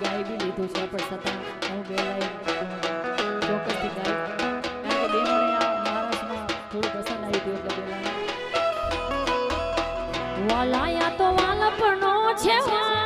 ગાઈ બી લીધું છે, પણ છતાં હું બે લાઈન ચોક્કસથી ગાઈ કારણ કે બહેનોને આ મહારાષ્ટ્રમાં થોડું પસંદ આવી ગયું એટલે બે લાઈન વાલાયા તો વાલપનો છે વા